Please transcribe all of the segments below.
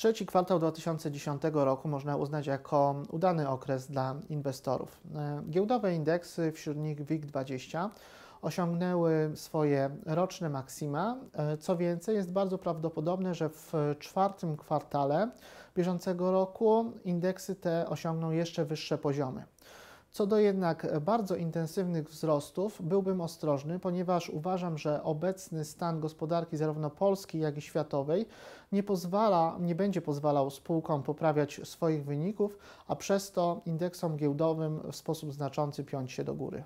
Trzeci kwartał 2010 roku można uznać jako udany okres dla inwestorów. E, giełdowe indeksy, wśród nich WIG20, osiągnęły swoje roczne maksima. E, co więcej, jest bardzo prawdopodobne, że w czwartym kwartale bieżącego roku indeksy te osiągną jeszcze wyższe poziomy. Co do jednak bardzo intensywnych wzrostów, byłbym ostrożny, ponieważ uważam, że obecny stan gospodarki zarówno polskiej, jak i światowej nie pozwala, nie będzie pozwalał spółkom poprawiać swoich wyników, a przez to indeksom giełdowym w sposób znaczący piąć się do góry.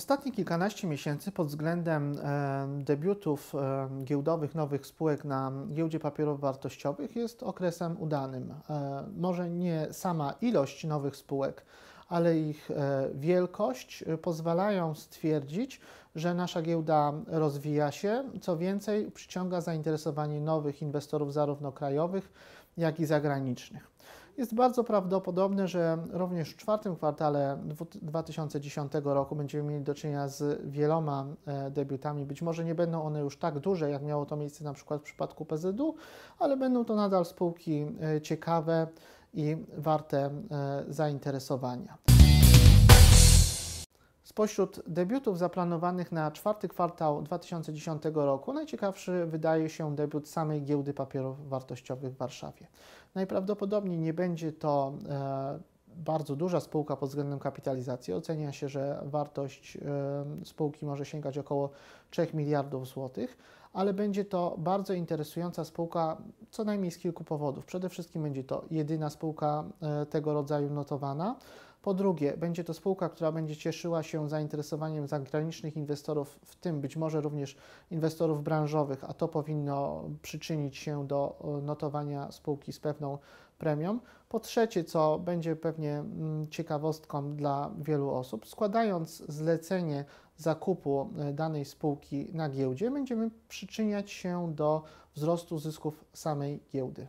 Ostatnie kilkanaście miesięcy pod względem e, debiutów e, giełdowych nowych spółek na giełdzie papierów wartościowych jest okresem udanym. E, może nie sama ilość nowych spółek, ale ich wielkość pozwalają stwierdzić, że nasza giełda rozwija się. Co więcej, przyciąga zainteresowanie nowych inwestorów, zarówno krajowych, jak i zagranicznych. Jest bardzo prawdopodobne, że również w czwartym kwartale 2010 roku będziemy mieli do czynienia z wieloma e, debiutami. Być może nie będą one już tak duże, jak miało to miejsce na przykład w przypadku PZU, ale będą to nadal spółki e, ciekawe i warte e, zainteresowania. Spośród debiutów zaplanowanych na czwarty kwartał 2010 roku najciekawszy wydaje się debiut samej giełdy papierów wartościowych w Warszawie. Najprawdopodobniej nie będzie to e, bardzo duża spółka pod względem kapitalizacji. Ocenia się, że wartość e, spółki może sięgać około 3 miliardów złotych, ale będzie to bardzo interesująca spółka co najmniej z kilku powodów. Przede wszystkim będzie to jedyna spółka e, tego rodzaju notowana. Po drugie, będzie to spółka, która będzie cieszyła się zainteresowaniem zagranicznych inwestorów, w tym być może również inwestorów branżowych, a to powinno przyczynić się do notowania spółki z pewną premią. Po trzecie, co będzie pewnie mm, ciekawostką dla wielu osób, składając zlecenie zakupu e, danej spółki na giełdzie, będziemy przyczyniać się do wzrostu zysków samej giełdy.